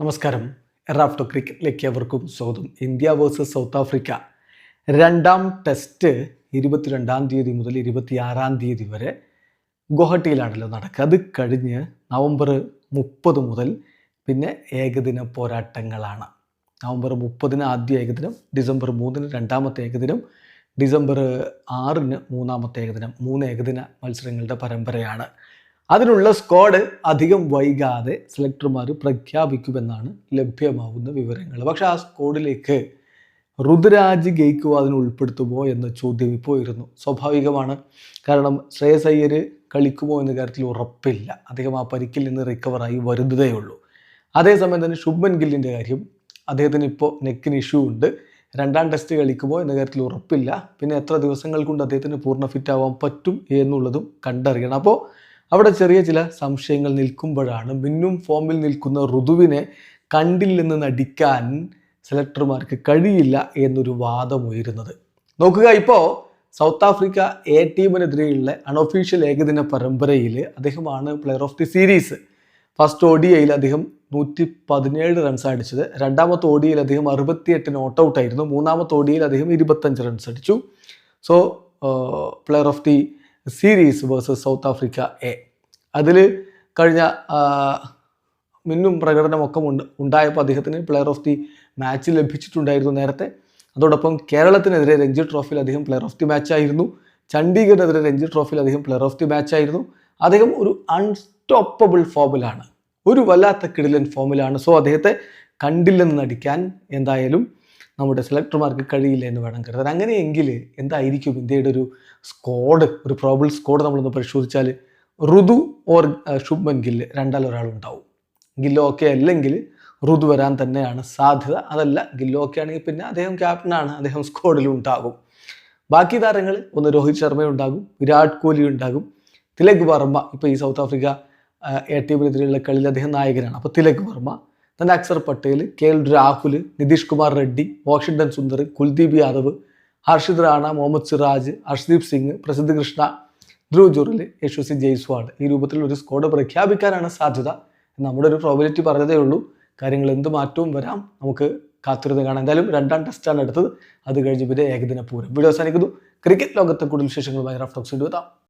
നമസ്കാരം. റാഫ്റ്റോ ക്രിക്കറ്റിലേക്ക് അവർക്കും സ്വാഗതം. ഇന്ത്യ വേഴ്സസ് സൗത്ത് ആഫ്രിക്ക രണ്ടാം ടെസ്റ്റ് ഇരുപത്തിരണ്ടാം തീയതി മുതൽ ഇരുപത്തിയാറാം തീയതി വരെ ഗുവാഹട്ടിയിലാണല്ലോ നടക്കുക. അത് കഴിഞ്ഞ് നവംബർ മുപ്പത് മുതൽ പിന്നെ ഏകദിന പോരാട്ടങ്ങളാണ്. നവംബർ മുപ്പതിന് ആദ്യ ഏകദിനം ഡിസംബർ മൂന്നിന് രണ്ടാമത്തെ ഏകദിനം ഡിസംബർ ആറിന് മൂന്നാമത്തെ ഏകദിനം മൂന്ന് ഏകദിന മത്സരങ്ങളുടെ പരമ്പരയാണ്. അതിനുള്ള സ്ക്വാഡ് അധികം വൈകാതെ സെലക്ടർമാർ പ്രഖ്യാപിക്കുമെന്നാണ് ലഭ്യമാവുന്ന വിവരങ്ങൾ. പക്ഷേ ആ സ്ക്വാഡിലേക്ക് ഋതുരാജ് ഗെയ്ക്കോ അതിന് ഉൾപ്പെടുത്തുമോ എന്ന ചോദ്യം ഇപ്പോൾ ഇരുന്നു സ്വാഭാവികമാണ്. കാരണം ശ്രേയസ് അയ്യർ കളിക്കുമോ എന്ന കാര്യത്തിൽ ഉറപ്പില്ല. അദ്ദേഹം ആ പരിക്കിൽ നിന്ന് റിക്കവറായി വരുന്നതേ ഉള്ളൂ അതേസമയം തന്നെ ശുഭൻ ഗില്ലിന്റെ കാര്യം അദ്ദേഹത്തിന് ഇപ്പോൾ നെക്കിന് ഇഷ്യൂ ഉണ്ട്. രണ്ടാം ടെസ്റ്റ് കളിക്കുമോ എന്ന കാര്യത്തിൽ ഉറപ്പില്ല. പിന്നെ എത്ര ദിവസങ്ങൾ കൊണ്ട് അദ്ദേഹത്തിന് പൂർണ ഫിറ്റ് ആവാൻ പറ്റും എന്നുള്ളതും കണ്ടറിയണം. അപ്പോൾ അവിടെ ചെറിയ ചില സംശയങ്ങൾ നിൽക്കുമ്പോഴാണ് മിന്നും ഫോമിൽ നിൽക്കുന്ന ഋതുവിനെ കണ്ടില്ലെന്ന് നടിക്കാൻ സെലക്ടർമാർക്ക് കഴിയില്ല എന്നൊരു വാദം ഉയരുന്നത്. നോക്കുക ഇപ്പോൾ സൗത്ത് ആഫ്രിക്ക എ ടീമിനെതിരെയുള്ള അൺഒഫീഷ്യൽ ഏകദിന പരമ്പരയിൽ അദ്ദേഹമാണ് player of the series first ഒഡിയയിൽ അദ്ദേഹം നൂറ്റി പതിനേഴ് റൺസ് അടിച്ചത്. രണ്ടാമത്തെ ഒഡിയയിൽ അദ്ദേഹം അറുപത്തിയെട്ടിന് നോട്ട് ഔട്ട് ആയിരുന്നു. മൂന്നാമത്തെ ഒഡിയയിൽ അദ്ദേഹം ഇരുപത്തഞ്ച് റൺസ് അടിച്ചു. So player of the series versus South Africa A അതിൽ കഴിഞ്ഞ മിന്നും പ്രകടനമൊക്കെ ഉണ്ട് ഉണ്ടായപ്പോൾ അദ്ദേഹത്തിന് പ്ലെയർ ഓഫ് ദി മാച്ച് ലഭിച്ചിട്ടുണ്ടായിരുന്നു നേരത്തെ. അതോടൊപ്പം കേരളത്തിനെതിരെ രഞ്ജി ട്രോഫിയിൽ അദ്ദേഹം പ്ലെയർ ഓഫ് ദി മാച്ച് ആയിരുന്നു. ചണ്ഡീഗഡിനെതിരെ രഞ്ജി ട്രോഫിയിൽ അദ്ദേഹം പ്ലെയർ ഓഫ് ദി മാച്ച് ആയിരുന്നു. അദ്ദേഹം ഒരു അൺസ്റ്റോപ്പബിൾ ഫോമിലാണ് ഒരു വല്ലാത്ത കിടിലൻ ഫോമിലാണ് സോ അദ്ദേഹത്തെ കണ്ടില്ലെന്ന് നടിക്കാൻ എന്തായാലും നമ്മുടെ സെലക്ടർമാർക്ക് കഴിയില്ല എന്ന് വേണം കരുതാൻ. അങ്ങനെയെങ്കിൽ എന്തായിരിക്കും ഇന്ത്യയുടെ ഒരു സ്ക്വാഡ് ഒരു പ്രോബിൾ സ്ക്വാഡ് നമ്മളൊന്ന് പരിശോധിച്ചാൽ ഋതു ഓർ ശുഭ്മൻ ഗില്ല് രണ്ടാൽ ഒരാളുണ്ടാവും. ഗില്ലോക്കെ അല്ലെങ്കിൽ ഋതു വരാൻ തന്നെയാണ് സാധ്യത. അതല്ല ഗില്ലോക്കെ ആണെങ്കിൽ പിന്നെ അദ്ദേഹം ക്യാപ്റ്റനാണ് അദ്ദേഹം സ്ക്വാഡിലും ഉണ്ടാകും. ബാക്കി താരങ്ങൾ ഒന്ന് രോഹിത് ശർമ്മ ഉണ്ടാകും വിരാട് കോഹ്ലി ഉണ്ടാകും. തിലക് വർമ്മ ഇപ്പോൾ ഈ സൗത്ത് ആഫ്രിക്ക എ ടീമിനെതിരെയുള്ള കളിയിൽ അദ്ദേഹം നായകനാണ്. അപ്പോൾ തിലക് വർമ്മ തന്നെ Axar Patel K L Rahul Nitish Kumar Reddy Washington Sundar Kuldeep Yadav Harshit Rana Mohammed Siraj Arshdeep Singh Prasidh Krishna Dhruv Jurel Yashasvi Jaiswal ഈ രൂപത്തിൽ ഒരു സ്കോഡ് പ്രഖ്യാപിക്കാനാണ് സാധ്യത. നമ്മുടെ ഒരു പ്രോബിലിറ്റി പറഞ്ഞതേ ഉള്ളൂ. കാര്യങ്ങൾ എന്ത് മാറ്റവും വരാം. നമുക്ക് കാത്തിരുന്ന് കാണാം. എന്തായാലും രണ്ടാം ടെസ്റ്റാണ് എടുത്തത്. അത് കഴിഞ്ഞ് പിന്നെ ഏകദിന പൂരം വീഡിയോ അവസാനിക്കുന്നു. ക്രിക്കറ്റ് ലോകത്തെ കൂടുതൽ വിശേഷങ്ങളുമായി റഫ് ടോക്സ് എത്താം.